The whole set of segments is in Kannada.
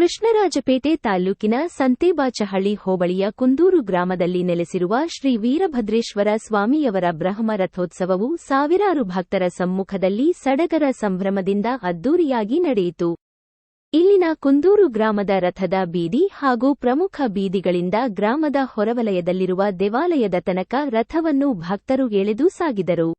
ಕೃಷ್ಣರಾಜಪೇಟೆ ತಾಲ್ಲೂಕಿನ ಸಂತೇಬಾಚಹಳ್ಳಿ ಹೋಬಳಿಯ ಕುಂದೂರು ಗ್ರಾಮದಲ್ಲಿ ನೆಲೆಸಿರುವ ಶ್ರೀ ವೀರಭದ್ರೇಶ್ವರ ಸ್ವಾಮಿಯವರ ಬ್ರಹ್ಮ ರಥೋತ್ಸವವು ಸಾವಿರಾರು ಭಕ್ತರ ಸಮ್ಮುಖದಲ್ಲಿ ಸಡಗರ ಸಂಭ್ರಮದಿಂದ ಅದ್ದೂರಿಯಾಗಿ ನಡೆಯಿತು. ಇಲ್ಲಿನ ಕುಂದೂರು ಗ್ರಾಮದ ರಥದ ಬೀದಿ ಹಾಗೂ ಪ್ರಮುಖ ಬೀದಿಗಳಿಂದ ಗ್ರಾಮದ ಹೊರವಲಯದಲ್ಲಿರುವ ದೇವಾಲಯದ ತನಕ ರಥವನ್ನು ಭಕ್ತರು ಎಳೆದು ಸಾಗಿದರು.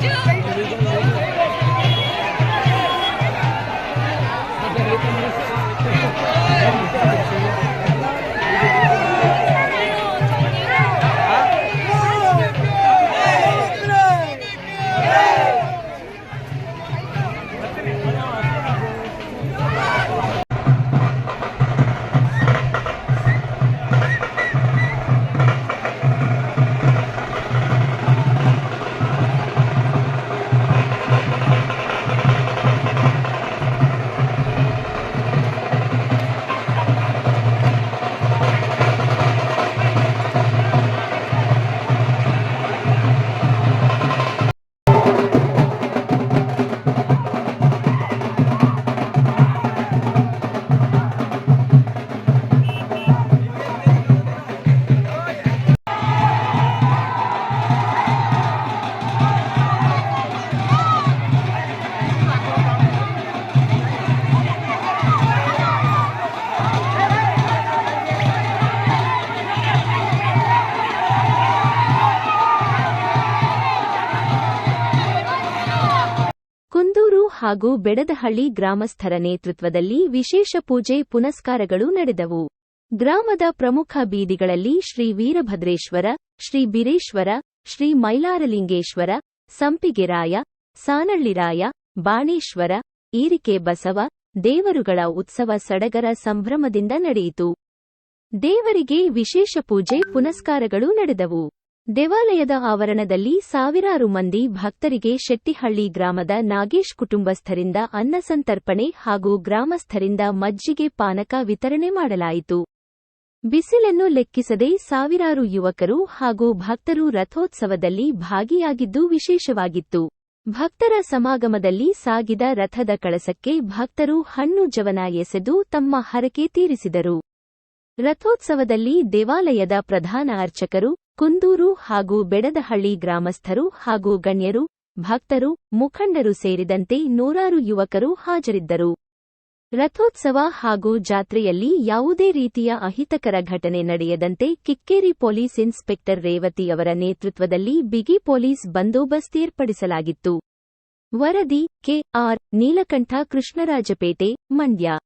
ಕುಂದೂರು ಹಾಗೂ ಬೆಡದಹಳ್ಳಿ ಗ್ರಾಮಸ್ಥರ ನೇತೃತ್ವದಲ್ಲಿ ವಿಶೇಷ ಪೂಜೆ ಪುನಸ್ಕಾರಗಳು ನಡೆದವು. ಗ್ರಾಮದ ಪ್ರಮುಖ ಬೀದಿಗಳಲ್ಲಿ ಶ್ರೀ ವೀರಭದ್ರೇಶ್ವರ, ಶ್ರೀ ಬಿರೇಶ್ವರ, ಶ್ರೀ ಮೈಲಾರಲಿಂಗೇಶ್ವರ, ಸಂಪಿಗೆರಾಯ, ಸಾನಳ್ಳಿರಾಯ, ಬಾಣೇಶ್ವರ, ಈರಿಕೆ ಬಸವ, ದೇವರುಗಳ ಉತ್ಸವ ಸಡಗರ ಸಂಭ್ರಮದಿಂದ ನಡೆಯಿತು. ದೇವರಿಗೆ ವಿಶೇಷ ಪೂಜೆ ಪುನಸ್ಕಾರಗಳು ನಡೆದವು. ದೇವಾಲಯದ ಆವರಣದಲ್ಲಿ ಸಾವಿರಾರು ಮಂದಿ ಭಕ್ತರಿಗೆ ಶೆಟ್ಟಿಹಳ್ಳಿ ಗ್ರಾಮದ ನಾಗೇಶ್ ಕುಟುಂಬಸ್ಥರಿಂದ ಅನ್ನಸಂತರ್ಪಣೆ ಹಾಗೂ ಗ್ರಾಮಸ್ಥರಿಂದ ಮಜ್ಜಿಗೆ ಪಾನಕ ವಿತರಣೆ ಮಾಡಲಾಯಿತು. ಬಿಸಿಲನ್ನು ಲೆಕ್ಕಿಸದೆ ಸಾವಿರಾರು ಯುವಕರು ಹಾಗೂ ಭಕ್ತರು ರಥೋತ್ಸವದಲ್ಲಿ ಭಾಗಿಯಾಗಿದ್ದು ವಿಶೇಷವಾಗಿತ್ತು. ಭಕ್ತರ ಸಮಾಗಮದಲ್ಲಿ ಸಾಗಿದ ರಥದ ಕಳಸಕ್ಕೆ ಭಕ್ತರು ಹಣ್ಣು ಜವನ ಎಸೆದು ತಮ್ಮ ಹರಕೆ ತೀರಿಸಿದರು. ರಥೋತ್ಸವದಲ್ಲಿ ದೇವಾಲಯದ ಪ್ರಧಾನ ಅರ್ಚಕರು ಕುಂದೂರು ಹಾಗೂ ಬೆಡದಹಳ್ಳಿ ಗ್ರಾಮಸ್ಥರು ಹಾಗೂ ಗಣ್ಯರು, ಭಕ್ತರು, ಮುಖಂಡರು ಸೇರಿದಂತೆ ನೂರಾರು ಯುವಕರು ಹಾಜರಿದ್ದರು. ರಥೋತ್ಸವ ಹಾಗೂ ಜಾತ್ರೆಯಲ್ಲಿ ಯಾವುದೇ ರೀತಿಯ ಅಹಿತಕರ ಘಟನೆ ನಡೆಯದಂತೆ ಕಿಕ್ಕೇರಿ ಪೊಲೀಸ್ ಇನ್ಸ್ಪೆಕ್ಟರ್ ರೇವತಿ ಅವರ ನೇತೃತ್ವದಲ್ಲಿ ಬಿಗಿ ಪೊಲೀಸ್ ಬಂದೋಬಸ್ತ್ ಏರ್ಪಡಿಸಲಾಗಿತ್ತು. ವರದಿ ಕೆಆರ್ ನೀಲಕಂಠ ಕೃಷ್ಣರಾಜಪೇಟೆ, ಮಂಡ್ಯ.